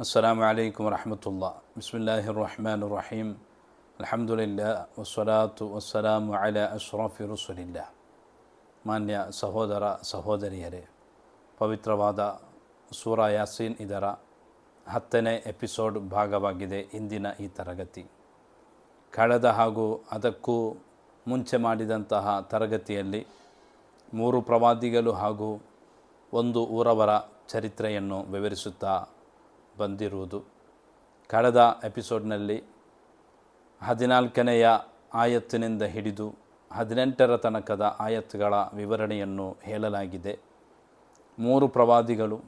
السلام عليكم ورحمة الله بسم الله الرحمن الرحيم الحمد لله والصلاة والسلام على أشرف رسول الله ಮಾನ್ಯ ಸಹೋದರ ಸಹೋದರಿಯರೇ ಪವಿತ್ರವಾದ ಸೂರ ಯಾಸೀನ್ ಇದರ ಹತ್ತನೇ ಎಪಿಸೋಡ್ ಭಾಗವಾಗಿದೆ ಇಂದಿನ ಈ ತರಗತಿ ಕಳೆದ ಹಾಗೂ ಅದಕ್ಕೂ ಮುಂಚೆ ಮಾಡಿದಂತಹ ತರಗತಿಯಲ್ಲಿ ಮೂರು ಪ್ರವಾದಿಗಳು ಹಾಗೂ ಒಂದು ಊರವರ ಚರಿತ್ರೆಯನ್ನು ವಿವರಿಸುತ್ತಾ ಬಂದಿರುವುದು. ಕಳೆದ ಎಪಿಸೋಡ್ನಲ್ಲಿ ಹದಿನಾಲ್ಕನೆಯ ಆಯತ್ತಿನಿಂದ ಹಿಡಿದು ಹದಿನೆಂಟರ ತನಕದ ಆಯತ್ತುಗಳ ವಿವರಣೆಯನ್ನು ಹೇಳಲಾಗಿದೆ. ಮೂರು ಪ್ರವಾದಿಗಳು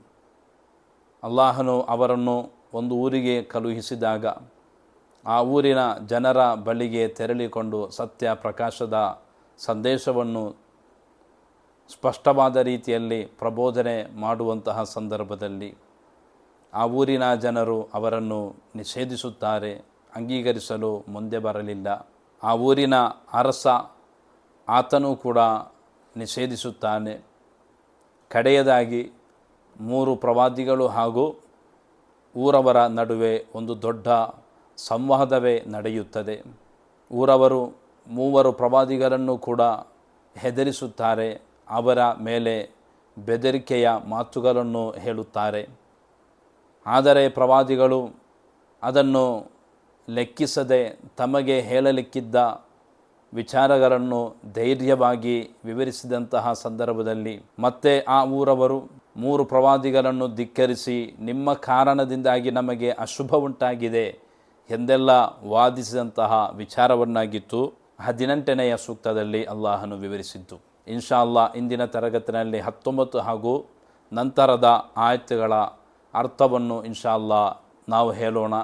ಅಲ್ಲಾಹನು ಅವರನ್ನು ಒಂದು ಊರಿಗೆ ಕಳುಹಿಸಿದಾಗ ಆ ಊರಿನ ಜನರ ಬಳಿಗೆ ತೆರಳಿಕೊಂಡು ಸತ್ಯ ಪ್ರಕಾಶದ ಸಂದೇಶವನ್ನು ಸ್ಪಷ್ಟವಾದ ರೀತಿಯಲ್ಲಿ ಪ್ರಬೋಧನೆ ಮಾಡುವಂತಹ ಸಂದರ್ಭದಲ್ಲಿ ಆ ಊರಿನ ಜನರು ಅವರನ್ನು ನಿಷೇಧಿಸುತ್ತಾರೆ, ಅಂಗೀಕರಿಸಲು ಮುಂದೆ ಬರಲಿಲ್ಲ. ಆ ಊರಿನ ಅರಸ ಆತನೂ ಕೂಡ ನಿಷೇಧಿಸುತ್ತಾನೆ. ಕಡೆಯದಾಗಿ ಮೂರು ಪ್ರವಾದಿಗಳು ಹಾಗೂ ಊರವರ ನಡುವೆ ಒಂದು ದೊಡ್ಡ ಸಂವಾದವೇ ನಡೆಯುತ್ತದೆ. ಊರವರು ಮೂವರು ಪ್ರವಾದಿಗಳನ್ನು ಕೂಡ ಹೆದರಿಸುತ್ತಾರೆ. ಅವರ ಮೇಲೆ ಬೆದರಿಕೆಯ ಮಾತುಗಳನ್ನು ಹೇಳುತ್ತಾರೆ. ಆದರೆ ಪ್ರವಾದಿಗಳು ಅದನ್ನು ಲೆಕ್ಕಿಸದೆ ತಮಗೆ ಹೇಳಲಿಕ್ಕಿದ್ದ ವಿಚಾರಗಳನ್ನು ಧೈರ್ಯವಾಗಿ ವಿವರಿಸಿದಂತಹ ಸಂದರ್ಭದಲ್ಲಿ, ಮತ್ತೆ ಆ ಊರವರು ಮೂರು ಪ್ರವಾದಿಗಳನ್ನು ಧಿಕ್ಕರಿಸಿ, ನಿಮ್ಮ ಕಾರಣದಿಂದಾಗಿ ನಮಗೆ ಅಶುಭ ಉಂಟಾಗಿದೆ ಎಂದೆಲ್ಲ ವಾದಿಸಿದಂತಹ ವಿಚಾರವನ್ನಾಗಿತ್ತು. ಹದಿನೆಂಟನೆಯ ಸೂಕ್ತದಲ್ಲಿ ಅಲ್ಲಾಹನು ವಿವರಿಸಿದ್ದು, ಇನ್ಶಾ ಅಲ್ಲಾ ಇಂದಿನ ತರಗತಿನಲ್ಲಿ ಹತ್ತೊಂಬತ್ತು ಹಾಗೂ ನಂತರದ ಆಯತ್ತುಗಳ ಅರ್ಥವನ್ನು ಇನ್ಶಾ ಅಲ್ಲಾ ನಾವು ಹೇಳೋಣ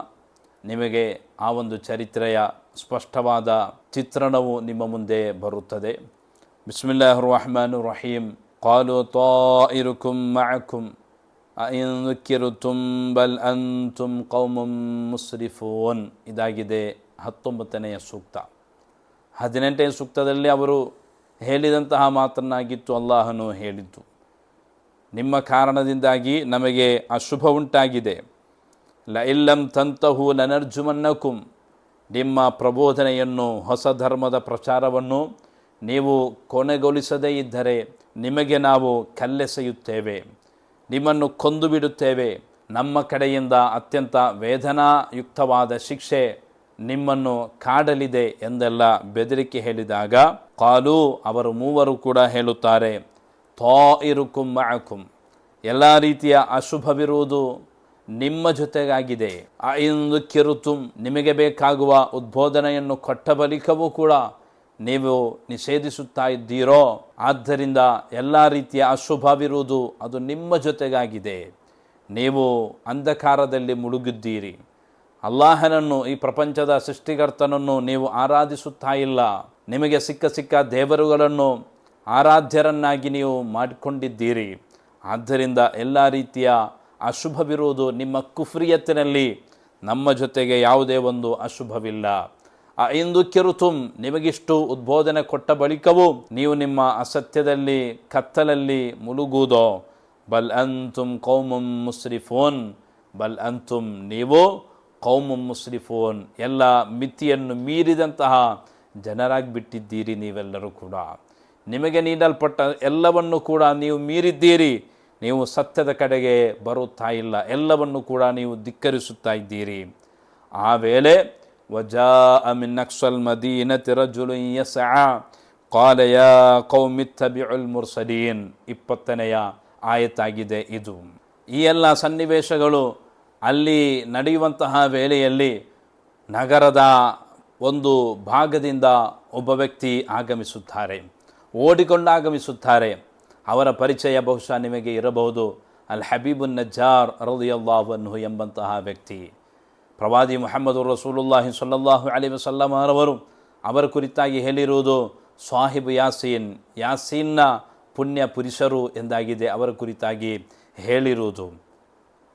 ನಿಮಗೆ ಆ ಒಂದು ಚರಿತ್ರೆಯ ಸ್ಪಷ್ಟವಾದ ಚಿತ್ರಣವು ನಿಮ್ಮ ಮುಂದೆ ಬರುತ್ತದೆ ಬಿಸ್ಮಿಲ್ಲಾಹ್ ರಹಮಾನ್ ರಹೀಮ್ قالوا طائركم معكم أئن ذكرتم بل أنتم قوم مسرفون ಇದಾಗಿದೆ ಹತ್ತೊಂಬತ್ತನೆಯ ಸೂಕ್ತ ಹದಿನೆಂಟನೇ ಸೂಕ್ತದಲ್ಲಿ ಅವರು ಹೇಳಿದಂತಹ ಮಾತನ್ನಾಗಿತ್ತು ಅಲ್ಲಾಹನು ಹೇಳಿದ್ದು ನಿಮ್ಮ ಕಾರಣದಿಂದಾಗಿ ನಮಗೆ ಅಶುಭ ಉಂಟಾಗಿದೆ. ಲ ಇಲ್ಲಂ ತಂತಹು ಲನರ್ಜುಮನ್ನಕುಂ. ನಿಮ್ಮ ಪ್ರಬೋಧನೆಯನ್ನು ಹೊಸ ಧರ್ಮದ ಪ್ರಚಾರವನ್ನು ನೀವು ಕೊನೆಗೊಳಿಸದೇ ಇದ್ದರೆ ನಿಮಗೆ ನಾವು ಕಲ್ಲೆಸೆಯುತ್ತೇವೆ. ನಿಮ್ಮನ್ನು ಕೊಂದು ಬಿಡುತ್ತೇವೆ ನಮ್ಮ ಕಡೆಯಿಂದ ಅತ್ಯಂತ ವೇದನಾಯುಕ್ತವಾದ ಶಿಕ್ಷೆ ನಿಮ್ಮನ್ನು ಕಾಡಲಿದೆ ಎಂದೆಲ್ಲ ಬೆದರಿಕೆ ಹೇಳಿದಾಗ, ಕಾಲು ಅವರು ಮೂವರು ಕೂಡ ಹೇಳುತ್ತಾರೆ ತೋ ಇರುಕುಂ ಎಲ್ಲ ರೀತಿಯ ಅಶುಭವಿರುವುದು ನಿಮ್ಮ ಜೊತೆಗಾಗಿದೆ. ಆ ಇಂದು ಕಿರುತುಂ ನಿಮಗೆ ಬೇಕಾಗುವ ಉದ್ಬೋಧನೆಯನ್ನು ಕೊಟ್ಟ ಬಳಿಕವೂ ಕೂಡ ನೀವು ನಿಷೇಧಿಸುತ್ತಾ ಇದ್ದೀರೋ. ಆದ್ದರಿಂದ ಎಲ್ಲ ರೀತಿಯ ಅಶುಭವಿರುವುದು ಅದು ನಿಮ್ಮ ಜೊತೆಗಾಗಿದೆ. ನೀವು ಅಂಧಕಾರದಲ್ಲಿ ಮುಳುಗಿದ್ದೀರಿ. ಅಲ್ಲಾಹನನ್ನು, ಈ ಪ್ರಪಂಚದ ಸೃಷ್ಟಿಕರ್ತನನ್ನು ನೀವು ಆರಾಧಿಸುತ್ತಾ ಇಲ್ಲ. ನಿಮಗೆ ಸಿಕ್ಕ ಸಿಕ್ಕ ದೇವರುಗಳನ್ನು ಆರಾಧ್ಯರನ್ನಾಗಿ ನೀವು ಮಾಡಿಕೊಂಡಿದ್ದೀರಿ. ಆದ್ದರಿಂದ ಎಲ್ಲ ರೀತಿಯ ಅಶುಭವಿರುವುದು ನಿಮ್ಮ ಕುಫ್ರಿಯತ್ತಿನಲ್ಲಿ ನಮ್ಮ ಜೊತೆಗೆ ಯಾವುದೇ ಒಂದು ಅಶುಭವಿಲ್ಲ. ಆ ಇಂದು ಕಿರುತುಂ ನಿಮಗಿಷ್ಟು ಉದ್ಬೋಧನೆ ಕೊಟ್ಟ ಬಳಿಕವೂ ನೀವು ನಿಮ್ಮ ಅಸತ್ಯದಲ್ಲಿ, ಕತ್ತಲಲ್ಲಿ ಮುಳುಗುವುದೋ? ಬಲ್ ಅಂತುಂ ಕೌಮುಂ ಮುಸ್ರಿಫೋನ್. ಬಲ್ ಅಂತುಂ ನೀವು ಕೌಮುಂ ಮುಸ್ರಿಫೋನ್. ಎಲ್ಲ ಮಿತಿಯನ್ನು ಮೀರಿದಂತಹ ಜನರಾಗಿ ಬಿಟ್ಟಿದ್ದೀರಿ ನೀವೆಲ್ಲರೂ ಕೂಡ. ನಿಮಗೆ ನೀಡಲ್ಪಟ್ಟ ಎಲ್ಲವನ್ನು ಕೂಡ ನೀವು ಮೀರಿದ್ದೀರಿ. ನೀವು ಸತ್ಯದ ಕಡೆಗೆ ಬರುತ್ತಾ ಇಲ್ಲ. ಎಲ್ಲವನ್ನು ಕೂಡ ನೀವು ಧಿಕ್ಕರಿಸುತ್ತಾ ಇದ್ದೀರಿ. ಆ ವೇಳೆ ವಜಾ ಅಮಿನ್ ನಕ್ಸಲ್ ಮದೀನ ತಿರಜುಲುಯ್ಯ ಸಹ ಕಾಲಯ ಕೌಮಿತ್ತಬಿ ಅಲ್ ಮುರ್ಸಲೀನ್ ಇಪ್ಪತ್ತನೆಯ ಆಯತಾಗಿದೆ ಇದು. ಈ ಎಲ್ಲ ಸನ್ನಿವೇಶಗಳು ಅಲ್ಲಿ ನಡೆಯುವಂತಹ ವೇಳೆಯಲ್ಲಿ ನಗರದ ಒಂದು ಭಾಗದಿಂದ ಒಬ್ಬ ವ್ಯಕ್ತಿ ಆಗಮಿಸುತ್ತಾರೆ. ಓಡಿಕೊಂಡು ಆಗಮಿಸುತ್ತಾರೆ ಅವರ ಪರಿಚಯ ಬಹುಶಃ ನಿಮಗೆ ಇರಬಹುದು. ಅಲ್ ಹಬೀಬುನ್ ನಜ್ಜಾರ್ ರದಿಯಲ್ಲಾಹನ್ನು ಎಂಬಂತಹ ವ್ಯಕ್ತಿ. ಪ್ರವಾದಿ ಮೊಹಮ್ಮದ್ ರಸೂಲುಲ್ಲಾಹಿ ಸಲ್ಲಲ್ಲಾಹು ಅಲಿ ವಸಲ್ಲಮರವರು ಅವರ ಕುರಿತಾಗಿ ಹೇಳಿರುವುದು, ಸಾಹಿಬ್ ಯಾಸೀನ್, ಯಾಸೀನ್ನ ಪುಣ್ಯ ಪುರುಷರು ಎಂದಾಗಿದೆ ಅವರ ಕುರಿತಾಗಿ ಹೇಳಿರುವುದು.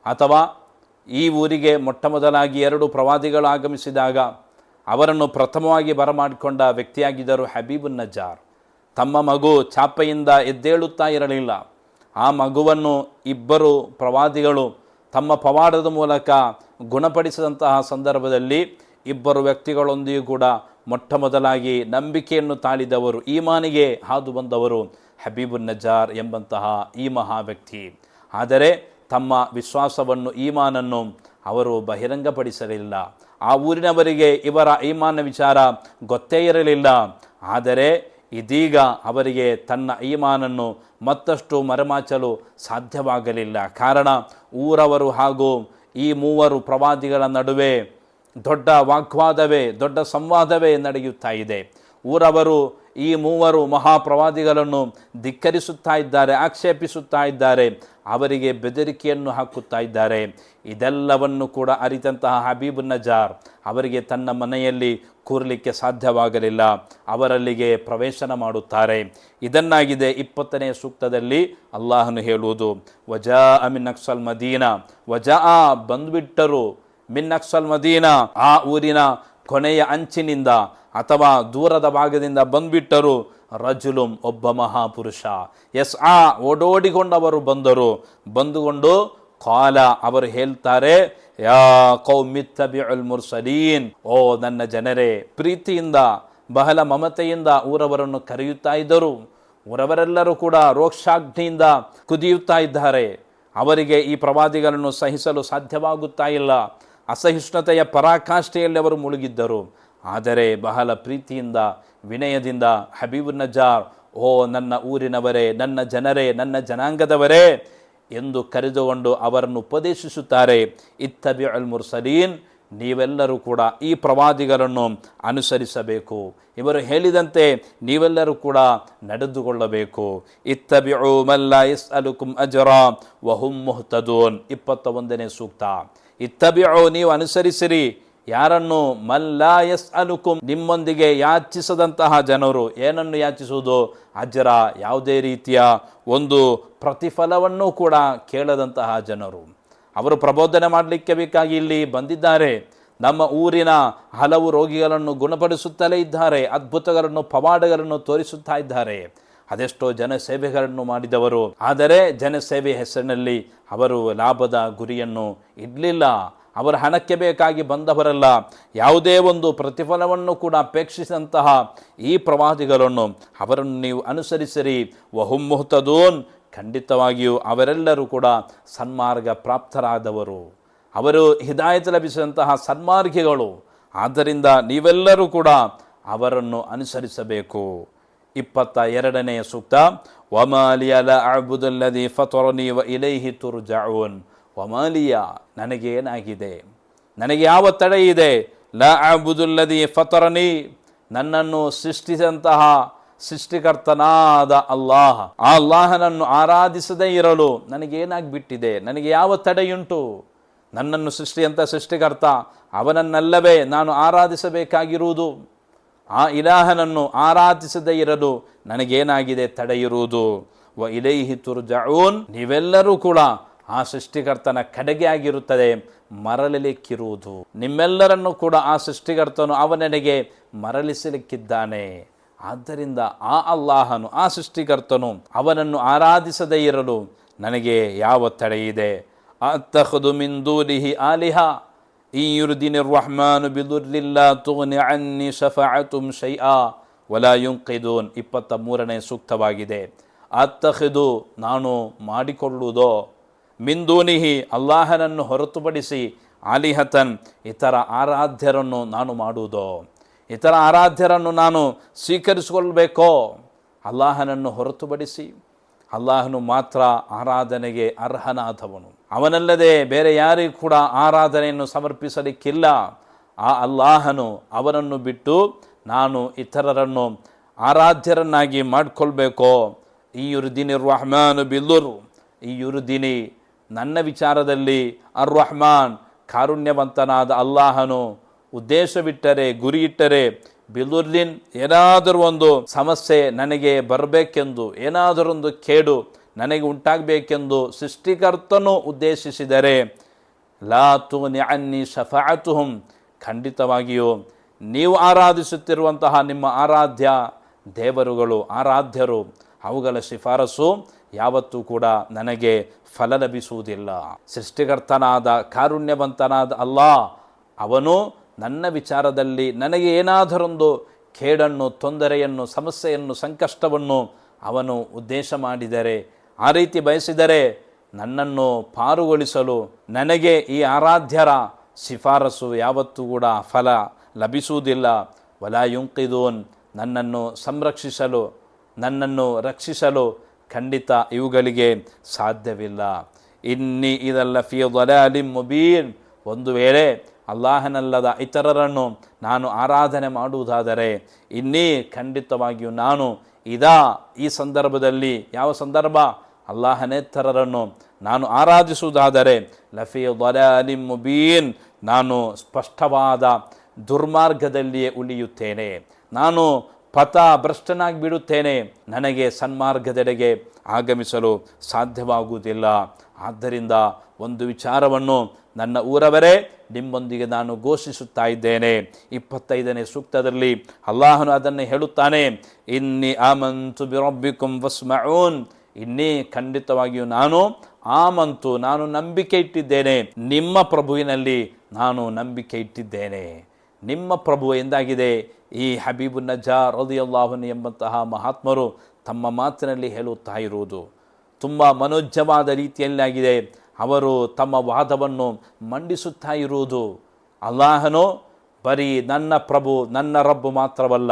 ಅಥವಾ, ಈ ಊರಿಗೆ ಮೊಟ್ಟ ಮೊದಲಾಗಿ ಎರಡು ಪ್ರವಾದಿಗಳು ಆಗಮಿಸಿದಾಗ ಅವರನ್ನು ಪ್ರಥಮವಾಗಿ ಬರಮಾಡಿಕೊಂಡ ವ್ಯಕ್ತಿಯಾಗಿದ್ದರು ಹಬೀಬುನ್ ನಜ್ಜಾರ್. ತಮ್ಮ ಮಗು ಚಾಪೆಯಿಂದ ಎದ್ದೇಳುತ್ತಾ ಇರಲಿಲ್ಲ. ಆ ಮಗುವನ್ನು ಇಬ್ಬರು ಪ್ರವಾದಿಗಳು ತಮ್ಮ ಪವಾಡದ ಮೂಲಕ ಗುಣಪಡಿಸಿದಂತಹ ಸಂದರ್ಭದಲ್ಲಿ ಇಬ್ಬರು ವ್ಯಕ್ತಿಗಳೊಂದಿಗೂ ಕೂಡ ಮೊಟ್ಟ ಮೊದಲಾಗಿ ನಂಬಿಕೆಯನ್ನು ತಾಳಿದವರು, ಈಮಾನಿಗೆ ಹಾದು ಬಂದವರು ಹಬೀಬುನ್ ನಜಾರ್ ಎಂಬಂತಹ ಈ ಮಹಾ ವ್ಯಕ್ತಿ. ಆದರೆ ತಮ್ಮ ವಿಶ್ವಾಸವನ್ನು, ಈಮಾನನ್ನು ಅವರು ಬಹಿರಂಗಪಡಿಸಲಿಲ್ಲ. ಆ ಊರಿನವರಿಗೆ ಇವರ ಈಮಾನ ವಿಚಾರ ಗೊತ್ತೇ ಇರಲಿಲ್ಲ. ಆದರೆ ಇದೀಗ ಅವರಿಗೆ ತನ್ನ ಈಮಾನನ್ನು ಮತ್ತಷ್ಟು ಮರೆಮಾಚಲು ಸಾಧ್ಯವಾಗಲಿಲ್ಲ. ಕಾರಣ ಊರವರು ಹಾಗೂ ಈ ಮೂವರು ಪ್ರವಾದಿಗಳ ನಡುವೆ ದೊಡ್ಡ ವಾಗ್ವಾದವೇ, ದೊಡ್ಡ ಸಂವಾದವೇ ನಡೆಯುತ್ತಾ ಇದೆ. ಊರವರು ಈ ಮೂವರು ಮಹಾಪ್ರವಾದಿಗಳನ್ನು ಧಿಕ್ಕರಿಸುತ್ತಾ ಇದ್ದಾರೆ, ಆಕ್ಷೇಪಿಸುತ್ತಾ ಇದ್ದಾರೆ, ಅವರಿಗೆ ಬೆದರಿಕೆಯನ್ನು ಹಾಕುತ್ತಾ ಇದ್ದಾರೆ. ಇದೆಲ್ಲವನ್ನು ಕೂಡ ಅರಿತಂತಹ ಹಬೀಬ್ ನಜಾರ್ ಅವರಿಗೆ ತನ್ನ ಮನೆಯಲ್ಲಿ ಕೂರಲಿಕ್ಕೆ ಸಾಧ್ಯವಾಗಲಿಲ್ಲ. ಅವರಲ್ಲಿಗೆ ಪ್ರವೇಶನ ಮಾಡುತ್ತಾರೆ. ಇದನ್ನಾಗಿದೆ ಇಪ್ಪತ್ತನೇ ಸೂಕ್ತದಲ್ಲಿ ಅಲ್ಲಾಹನು ಹೇಳುವುದು. ವಜಾ ಅಮಿನ್ ಅಕ್ಸಲ್ ಮದೀನಾ. ವಜಾ ಬಂದ್ಬಿಟ್ಟರು. ಮಿನ್ ಅಕ್ಸಲ್ ಮದೀನಾ. ಆ ಊರಿನ ಕೊನೆಯ ಅಂಚಿನಿಂದ ಅಥವಾ ದೂರದ ಭಾಗದಿಂದ ಬಂದ್ಬಿಟ್ಟರು ರಜುಲುಂ ಒಬ್ಬ ಮಹಾಪುರುಷ. ಎಸ್, ಆ ಓಡೋಡಿಕೊಂಡವರು ಬಂದರು. ಬಂದುಕೊಂಡು ಕಾಲ ಅವರು ಹೇಳ್ತಾರೆ, ಯಾ ಕೌಮಿತ್ತಬಿಅಲ್ ಮುರ್ಸಲೀನ್, ಓ ನನ್ನ ಜನರೇ, ಪ್ರೀತಿಯಿಂದ, ಬಹಳ ಮಮತೆಯಿಂದ ಊರವರನ್ನು ಕರೆಯುತ್ತಾ ಇದ್ದರು. ಊರವರೆಲ್ಲರೂ ಕೂಡ ರೋಕ್ಷಾಗ್ನಿಯಿಂದ ಕುದಿಯುತ್ತಾ ಇದ್ದಾರೆ. ಅವರಿಗೆ ಈ ಪ್ರವಾದಿಗಳನ್ನು ಸಹಿಸಲು ಸಾಧ್ಯವಾಗುತ್ತಾ ಇಲ್ಲ. ಅಸಹಿಷ್ಣುತೆಯ ಪರಾಕಾಷ್ಠೆಯಲ್ಲಿ ಅವರು ಮುಳುಗಿದ್ದರು. ಆದರೆ ಬಹಳ ಪ್ರೀತಿಯಿಂದ, ವಿನಯದಿಂದ, ಹಬೀಬ್ ನಜಾರ್, ಓ ನನ್ನ ಊರಿನವರೇ, ನನ್ನ ಜನರೇ, ನನ್ನ ಜನಾಂಗದವರೇ ಎಂದು ಕರೆದುಕೊಂಡು ಅವರನ್ನು ಉಪದೇಶಿಸುತ್ತಾರೆ. ಇತ್ತಬಿ ಅಲ್ ಮುರ್ಸಲೀನ್, ನೀವೆಲ್ಲರೂ ಕೂಡ ಈ ಪ್ರವಾದಿಗಳನ್ನು ಅನುಸರಿಸಬೇಕು. ಇವರು ಹೇಳಿದಂತೆ ನೀವೆಲ್ಲರೂ ಕೂಡ ನಡೆದುಕೊಳ್ಳಬೇಕು. ಇತ್ತಬಿ ಮಲ್ಲ ಇಸ್ ಅಲುಕುಂ ಅಜರ ವಹುಂ ಮುಹ್ತದೂನ್. ಇಪ್ಪತ್ತ ಒಂದನೇ ಸೂಕ್ತ. ಇತ್ತಬಿ ನೀವು ಅನುಸರಿಸಿರಿ. ಯಾರನ್ನು ಮಲ್ಲಾ ಎಸ್ ಅನುಕುಂ ನಿಮ್ಮೊಂದಿಗೆ ಯಾಚಿಸದಂತಹ ಜನರು ಏನನ್ನು ಯಾಚಿಸುವುದು? ಅಜರ ಯಾವುದೇ ರೀತಿಯ ಒಂದು ಪ್ರತಿಫಲವನ್ನು ಕೂಡ ಕೇಳದಂತಹ ಜನರು. ಅವರು ಪ್ರಬೋಧನೆ ಮಾಡಲಿಕ್ಕೆ ಬೇಕಾಗಿ ಇಲ್ಲಿ ಬಂದಿದ್ದಾರೆ. ನಮ್ಮ ಊರಿನ ಹಲವು ರೋಗಿಗಳನ್ನು ಗುಣಪಡಿಸುತ್ತಲೇ ಇದ್ದಾರೆ, ಅದ್ಭುತಗಳನ್ನು, ಪವಾಡಗಳನ್ನು ತೋರಿಸುತ್ತಾ ಇದ್ದಾರೆ. ಅದೆಷ್ಟೋ ಜನಸೇವೆಗಳನ್ನು ಮಾಡಿದವರು. ಆದರೆ ಜನಸೇವೆ ಹೆಸರಿನಲ್ಲಿ ಅವರು ಲಾಭದ ಗುರಿಯನ್ನು ಇಡಲಿಲ್ಲ. ಅವರ ಹಣಕ್ಕೆ ಬೇಕಾಗಿ ಬಂದವರಲ್ಲ. ಯಾವುದೇ ಒಂದು ಪ್ರತಿಫಲವನ್ನು ಕೂಡ ಅಪೇಕ್ಷಿಸಿದಂತಹ ಈ ಪ್ರವಾದಿಗಳನ್ನು ಅವರನ್ನು ನೀವು ಅನುಸರಿಸಿರಿ. ವಹುಂ ಮುಹ್ತದೂನ್, ಖಂಡಿತವಾಗಿಯೂ ಅವರೆಲ್ಲರೂ ಕೂಡ ಸನ್ಮಾರ್ಗ ಪ್ರಾಪ್ತರಾದವರು. ಅವರು ಹಿದಾಯತ ಲಭಿಸಿದಂತಹ ಸನ್ಮಾರ್ಗಿಗಳು. ಆದ್ದರಿಂದ ನೀವೆಲ್ಲರೂ ಕೂಡ ಅವರನ್ನು ಅನುಸರಿಸಬೇಕು. ಇಪ್ಪತ್ತ ಎರಡನೆಯ ಸೂಕ್ತ ವಮಾಲಿಯಲ ಅಬುದಲ್ಲದಿ ಫತೊರನಿ ವ ಇಲೈಹಿ ತುರ್ಜಾউন ವಮಾಲಿಯ, ನನಗೇನಾಗಿದೆ? ನನಗೆ ಯಾವ ತಡೆ ಇದೆ? ಲ ಅಬುದುಲ್ಲದಿ ಫತರನಿ, ನನ್ನನ್ನು ಸೃಷ್ಟಿಸಿದಂತಹ ಸೃಷ್ಟಿಕರ್ತನಾದ ಅಲ್ಲಾಹ. ಆ ಅಲ್ಲಾಹನನ್ನು ಆರಾಧಿಸದೇ ಇರಲು ನನಗೇನಾಗ್ಬಿಟ್ಟಿದೆ? ನನಗೆ ಯಾವ ತಡೆಯುಂಟು? ನನ್ನನ್ನು ಸೃಷ್ಟಿಯಂತ ಸೃಷ್ಟಿಕರ್ತ, ಅವನನ್ನಲ್ಲವೇ ನಾನು ಆರಾಧಿಸಬೇಕಾಗಿರುವುದು? ಆ ಇಲಾಹನನ್ನು ಆರಾಧಿಸದೇ ಇರಲು ನನಗೇನಾಗಿದೆ ತಡೆಯಿರುವುದು? ವ ಇಲೈಹಿ ತುರ್ಜಾನ್ ನೀವೆಲ್ಲರೂ ಕೂಡ ಆ ಸೃಷ್ಟಿಕರ್ತನ ಕಡೆಗೆ ಆಗಿರುತ್ತದೆ ಮರಳಲಿಕ್ಕಿರುವುದು. ನಿಮ್ಮೆಲ್ಲರನ್ನು ಕೂಡ ಆ ಸೃಷ್ಟಿಕರ್ತನು ಅವನೆಡೆಗೆ ಮರಳಿಸಲಿಕ್ಕಿದ್ದಾನೆ. ಆದ್ದರಿಂದ ಆ ಅಲ್ಲಾಹನು, ಆ ಸೃಷ್ಟಿಕರ್ತನು ಅವನನ್ನು ಆರಾಧಿಸದೇ ಇರಲು ನನಗೆ ಯಾವ ತಡೆಯಿದೆ ಅತ್ತಹದು ಮಿಂದೂರಿಹಿ ಆಲಿಹ. ಈ ರಹಮಾನು ಬಿದುರ್ಲಿಲ್ಲ ತುಗ್ನಿ ಅನ್ನಿ ಶಫಾಅತುಂ ಶೈಆ. ವಲಾ ಯುಂಕಿದೂನ್, ಇಪ್ಪತ್ತ ಮೂರನೇ ಸೂಕ್ತವಾಗಿದೆ. ಅತ್ತಹದು ನಾನು ಮಾಡಿಕೊಳ್ಳುವುದೋ? ಮಿಂದೂನಿಹಿ ಅಲ್ಲಾಹನನ್ನು ಹೊರತುಪಡಿಸಿ ಆಲಿಹತನ್ ಇತರ ಆರಾಧ್ಯರನ್ನು ನಾನು ಮಾಡುವುದೋ? ಇತರ ಆರಾಧ್ಯರನ್ನು ನಾನು ಸ್ವೀಕರಿಸಿಕೊಳ್ಬೇಕೋ? ಅಲ್ಲಾಹನನ್ನು ಹೊರತುಪಡಿಸಿ ಅಲ್ಲಾಹನು ಮಾತ್ರ ಆರಾಧನೆಗೆ ಅರ್ಹನಾದವನು. ಅವನಲ್ಲದೆ ಬೇರೆ ಯಾರಿಗೂ ಕೂಡ ಆರಾಧನೆಯನ್ನು ಸಮರ್ಪಿಸಲಿಕ್ಕಿಲ್ಲ. ಆ ಅಲ್ಲಾಹನು ಅವನನ್ನು ಬಿಟ್ಟು ನಾನು ಇತರರನ್ನು ಆರಾಧ್ಯರನ್ನಾಗಿ ಮಾಡಿಕೊಳ್ಬೇಕೋ? ಈ ಯುರುದಿನಿ ರಹಮಾನು ಬಿಲ್ಲುರು. ಈ ಯುರುದಿನಿ ನನ್ನ ವಿಚಾರದಲ್ಲಿ ಅರ್ ರಹಮಾನ್ ಕಾರುಣ್ಯವಂತನಾದ ಅಲ್ಲಾಹನು ಉದ್ದೇಶವಿಟ್ಟರೆ ಗುರಿ ಇಟ್ಟರೆ ಬಿಲುರ್ಲಿನ್ ಏನಾದರೂ ಒಂದು ಸಮಸ್ಯೆ ನನಗೆ ಬರಬೇಕೆಂದು, ಏನಾದರೊಂದು ಕೇಡು ನನಗೆ ಉಂಟಾಗಬೇಕೆಂದು ಸೃಷ್ಟಿಕರ್ತನು ಉದ್ದೇಶಿಸಿದರೆ ಲಾತು ನ್ಯಾನ್ನಿ ಶಫಾತುಹುಂ ಖಂಡಿತವಾಗಿಯೂ ನೀವು ಆರಾಧಿಸುತ್ತಿರುವಂತಹ ನಿಮ್ಮ ಆರಾಧ್ಯ ದೇವರುಗಳು, ಆರಾಧ್ಯರು, ಅವುಗಳ ಶಿಫಾರಸು ಯಾವತ್ತೂ ಕೂಡ ನನಗೆ ಫಲ ಲಭಿಸುವುದಿಲ್ಲ. ಸೃಷ್ಟಿಕರ್ತನಾದ, ಕಾರುಣ್ಯವಂತನಾದ ಅಲ್ಲ ಅವನು ನನ್ನ ವಿಚಾರದಲ್ಲಿ ನನಗೆ ಏನಾದರೊಂದು ಕೇಡನ್ನು, ತೊಂದರೆಯನ್ನು, ಸಮಸ್ಯೆಯನ್ನು, ಸಂಕಷ್ಟವನ್ನು ಅವನು ಉದ್ದೇಶ ಮಾಡಿದರೆ, ಆ ರೀತಿ ಬಯಸಿದರೆ ನನ್ನನ್ನು ಪಾರುಗೊಳಿಸಲು ನನಗೆ ಈ ಆರಾಧ್ಯರ ಶಿಫಾರಸು ಯಾವತ್ತೂ ಕೂಡ ಫಲ ಲಭಿಸುವುದಿಲ್ಲ. ವಲ ಯುಂಕಿದೂನ್, ನನ್ನನ್ನು ಸಂರಕ್ಷಿಸಲು, ನನ್ನನ್ನು ರಕ್ಷಿಸಲು ಖಂಡಿತ ಇವುಗಳಿಗೆ ಸಾಧ್ಯವಿಲ್ಲ. ಇನ್ನಿ ಇದಲ್ಲ ಫಿ ಅಲಿ ಮುಬೀನ್. ಒಂದು ವೇಳೆ ಅಲ್ಲಾಹನಲ್ಲದ ಇತರರನ್ನು ನಾನು ಆರಾಧನೆ ಮಾಡುವುದಾದರೆ, ಇನ್ನೀ ಖಂಡಿತವಾಗಿಯೂ ನಾನು ಇದಾ ಈ ಸಂದರ್ಭದಲ್ಲಿ ಯಾವ ಸಂದರ್ಭ? ಅಲ್ಲಾಹನೇತರರನ್ನು ನಾನು ಆರಾಧಿಸುವುದಾದರೆ, ಲಫಿ ದಲಾಲಿಂ ಮುಬೀನ್. ನಾನು ಸ್ಪಷ್ಟವಾದ ದುರ್ಮಾರ್ಗದಲ್ಲಿಯೇ ಉಳಿಯುತ್ತೇನೆ. ನಾನು ಪಥ ಭ್ರಷ್ಟನಾಗಿ ಬಿಡುತ್ತೇನೆ. ನನಗೆ ಸನ್ಮಾರ್ಗದೆಡೆಗೆ ಆಗಮಿಸಲು ಸಾಧ್ಯವಾಗುವುದಿಲ್ಲ. ಆದ್ದರಿಂದ ಒಂದು ವಿಚಾರವನ್ನು ನನ್ನ ಊರವರೇ, ನಿಮ್ಮೊಂದಿಗೆ ನಾನು ಘೋಷಿಸುತ್ತಾ ಇದ್ದೇನೆ. ಇಪ್ಪತ್ತೈದನೇ ಸೂಕ್ತದಲ್ಲಿ ಅಲ್ಲಾಹನು ಅದನ್ನು ಹೇಳುತ್ತಾನೆ. ಇನ್ನಿ ಆಮಂತು ಬಿರೊಬ್ಬಿಕುಂ ವಸ್ಮಊನ್ ಇನ್ನೇ ಖಂಡಿತವಾಗಿಯೂ ನಾನು ಆಮಂತು, ನಾನು ನಂಬಿಕೆ ಇಟ್ಟಿದ್ದೇನೆ. ನಿಮ್ಮ ಪ್ರಭುವಿನಲ್ಲಿ ನಾನು ನಂಬಿಕೆ ಇಟ್ಟಿದ್ದೇನೆ. ನಿಮ್ಮ ಪ್ರಭು ಎಂದಾಗಿದೆ? ಈ ಹಬೀಬು ನಜಾರ್ ರೋದಿಯಲ್ಲಾಹುನ್ ಎಂಬಂತಹ ಮಹಾತ್ಮರು ತಮ್ಮ ಮಾತಿನಲ್ಲಿ ಹೇಳುತ್ತಾ ಇರುವುದು ತುಂಬ ಮನೋಜ್ಜವಾದ ರೀತಿಯಲ್ಲಾಗಿದೆ ಅವರು ತಮ್ಮ ವಾದವನ್ನು ಮಂಡಿಸುತ್ತಾ ಇರುವುದು. ಅಲ್ಲಾಹನು ಬರೀ ನನ್ನ ಪ್ರಭು, ನನ್ನ ರಬ್ಬು ಮಾತ್ರವಲ್ಲ,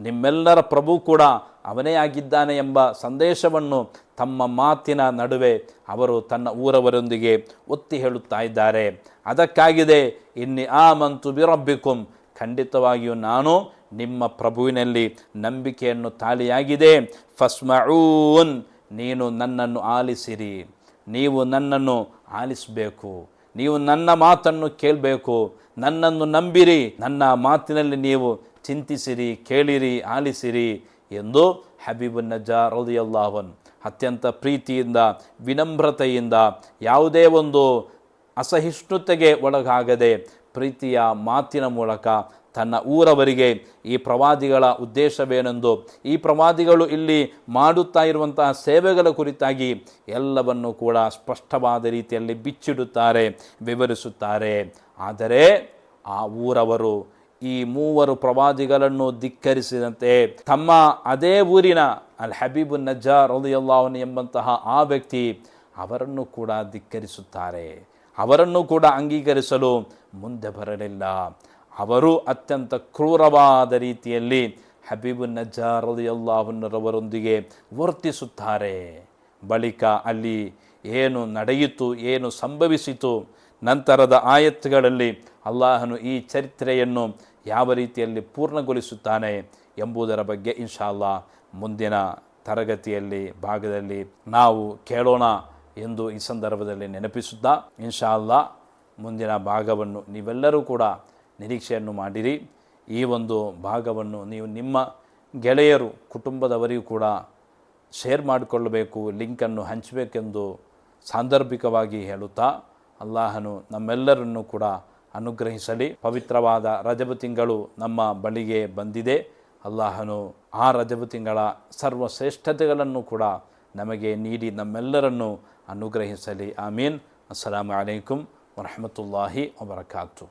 ನಿಮ್ಮೆಲ್ಲರ ಪ್ರಭು ಕೂಡ ಅವನೇ ಆಗಿದ್ದಾನೆ ಎಂಬ ಸಂದೇಶವನ್ನು ತಮ್ಮ ಮಾತಿನ ನಡುವೆ ಅವರು ತನ್ನ ಊರವರೊಂದಿಗೆ ಒತ್ತಿ ಹೇಳುತ್ತಾ ಇದ್ದಾರೆ. ಅದಕ್ಕಾಗಿದೆ, ಇನ್ನಿ ಆ ಮಂತು ಬಿರಬ್ಬಿಕುಂ. ಖಂಡಿತವಾಗಿಯೂ ನಾನು ನಿಮ್ಮ ಪ್ರಭುವಿನಲ್ಲಿ ನಂಬಿಕೆಯನ್ನು ತಾಳಿಯಾಗಿದೆ. ಫಸ್ಮೂನ್ ನೀನು ನನ್ನನ್ನು ಆಲಿಸಿರಿ. ನೀವು ನನ್ನನ್ನು ಆಲಿಸಬೇಕು. ನೀವು ನನ್ನ ಮಾತನ್ನು ಕೇಳಬೇಕು. ನನ್ನನ್ನು ನಂಬಿರಿ. ನನ್ನ ಮಾತಿನಲ್ಲಿ ನೀವು ಚಿಂತಿಸಿರಿ, ಕೇಳಿರಿ, ಆಲಿಸಿರಿ ಎಂದು ಹಬೀಬು ನಜಾ ರೌದಿಯಲ್ಲಾಹನ್ ಅತ್ಯಂತ ಪ್ರೀತಿಯಿಂದ, ವಿನಮ್ರತೆಯಿಂದ ಯಾವುದೇ ಒಂದು ಅಸಹಿಷ್ಣುತೆಗೆ ಒಳಗಾಗದೆ ಪ್ರೀತಿಯ ಮಾತಿನ ಮೂಲಕ ತನ್ನ ಊರವರಿಗೆ ಈ ಪ್ರವಾದಿಗಳ ಉದ್ದೇಶವೇನೆಂದು ಈ ಪ್ರವಾದಿಗಳು ಇಲ್ಲಿ ಮಾಡುತ್ತಾ ಇರುವಂತಹ ಸೇವೆಗಳ ಕುರಿತಾಗಿ ಎಲ್ಲವನ್ನು ಕೂಡ ಸ್ಪಷ್ಟವಾದ ರೀತಿಯಲ್ಲಿ ಬಿಚ್ಚಿಡುತ್ತಾರೆ, ವಿವರಿಸುತ್ತಾರೆ. ಆದರೆ ಆ ಊರವರು, ಈ ಮೂವರು ಪ್ರವಾದಿಗಳನ್ನು ಧಿಕ್ಕರಿಸಿದಂತೆ ತಮ್ಮ ಅದೇ ಊರಿನ ಅಲ್ ಹಬೀಬು ನಜ್ಜಾರ್ ರದಿಯಲ್ಲಾಹನ್ ಎಂಬಂತಹ ಆ ವ್ಯಕ್ತಿ ಅವರನ್ನು ಕೂಡ ಧಿಕ್ಕರಿಸುತ್ತಾರೆ. ಅವರನ್ನು ಕೂಡ ಅಂಗೀಕರಿಸಲು ಮುಂದೆ ಬರಲಿಲ್ಲ. ಅವರು ಅತ್ಯಂತ ಕ್ರೂರವಾದ ರೀತಿಯಲ್ಲಿ ಹಬೀಬು ನಜ್ಜಾರ್ ರದಿಯಲ್ಲಾಹನ್ನರವರೊಂದಿಗೆ ವರ್ತಿಸುತ್ತಾರೆ. ಬಳಿಕ ಅಲ್ಲಿ ಏನು ನಡೆಯಿತು, ಏನು ಸಂಭವಿಸಿತು, ನಂತರದ ಆಯತ್ತುಗಳಲ್ಲಿ ಅಲ್ಲಾಹನು ಈ ಚರಿತ್ರೆಯನ್ನು ಯಾವ ರೀತಿಯಲ್ಲಿ ಪೂರ್ಣಗೊಳಿಸುತ್ತಾನೆ ಎಂಬುದರ ಬಗ್ಗೆ ಇನ್ಶಾಲ್ಲಾ ಮುಂದಿನ ತರಗತಿಯಲ್ಲಿ, ಭಾಗದಲ್ಲಿ ನಾವು ಕೇಳೋಣ ಎಂದು ಈ ಸಂದರ್ಭದಲ್ಲಿ ನೆನಪಿಸುತ್ತಾ ಇನ್ಶಾಲ್ಲಾ ಮುಂದಿನ ಭಾಗವನ್ನು ನೀವೆಲ್ಲರೂ ಕೂಡ ನಿರೀಕ್ಷೆಯನ್ನು ಮಾಡಿರಿ. ಈ ಒಂದು ಭಾಗವನ್ನು ನೀವು ನಿಮ್ಮ ಗೆಳೆಯರು ಕುಟುಂಬದವರಿಗೂ ಕೂಡ ಶೇರ್ ಮಾಡಿಕೊಳ್ಳಬೇಕು, ಲಿಂಕನ್ನು ಹಂಚಬೇಕೆಂದು ಸಾಂದರ್ಭಿಕವಾಗಿ ಹೇಳುತ್ತಾ ಅಲ್ಲಾಹನು ನಮ್ಮೆಲ್ಲರನ್ನು ಕೂಡ ಅನುಗ್ರಹಿಸಲಿ. ಪವಿತ್ರವಾದ ರಜಬ ತಿಂಗಳು ನಮ್ಮ ಬಳಿಗೆ ಬಂದಿದೆ. ಅಲ್ಲಾಹನು ಆ ರಜಬ ತಿಂಗಳ ಸರ್ವಶ್ರೇಷ್ಠತೆಗಳನ್ನು ಕೂಡ ನಮಗೆ ನೀಡಿ ನಮ್ಮೆಲ್ಲರನ್ನು ಅನುಗ್ರಹಿಸಲಿ. ಆಮೀನ್. ಅಸ್ಸಲಾಮು ಅಲೈಕುಂ ವರಹಮತುಲ್ಲಾಹಿ ವಬರಕಾತು.